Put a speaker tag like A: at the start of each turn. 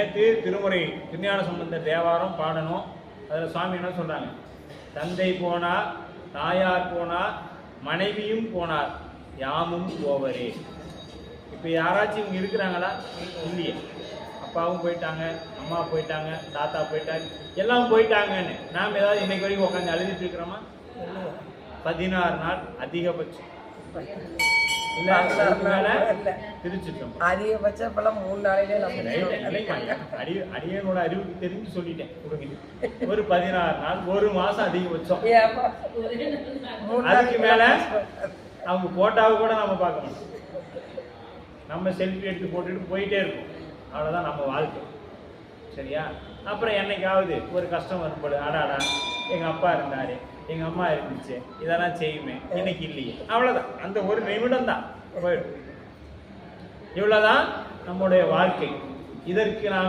A: நேற்று திருமுறை திருஞான சம்பந்த தேவாரம் பாடணும். அதில் சுவாமி என்ன சொல்கிறாங்க தந்தை போனார் தாயார் போனார் மனைவியும் போனார் யாமும் போவரே. இப்போ யாராச்சும் இவங்க இருக்கிறாங்களா? இல்லையே. அப்பாவும் போயிட்டாங்க அம்மா போயிட்டாங்க தாத்தா போயிட்டாங்க எல்லாம் போயிட்டாங்கன்னு. நாம் ஏதாவது இன்னைக்கு வரைக்கும் உட்காந்து அழுதிட்டு இருக்கிறோமா? பதினாறு நாள் அதிகபட்சம்.
B: அதிகபட்சம் இப்பெல்லாம் மூணு நாளையிலே நம்ம
A: அடி அடியனோட அறிவுக்கு தெரிஞ்சு சொல்லிட்டேன் ஒரு பதினாறு நாள் ஒரு மாசம் அதிகபட்சம். அதுக்கு
B: மேல
A: அவங்க போட்டாவை கூட நம்ம பார்க்க மாட்டோம். நம்ம செல்ஃபி எடுத்து போட்டுட்டு போயிட்டே இருப்போம். அவ்வளவுதான் நம்ம வாழ்க்கை. சரியா? அப்புறம் என்னைக்காவது ஒரு கஷ்டம் வரும்போது அடாடா. எங்க அப்பா இருந்தாரு எங்க அம்மா இருந்துச்சு இதெல்லாம் செய்யுமே. இன்னைக்கு இல்லையே. அவ்வளவுதான். அந்த ஒரு நிமிடம் தான் போயிடும். இவ்வளவுதான் நம்முடைய வாழ்க்கை. இதற்கு நாம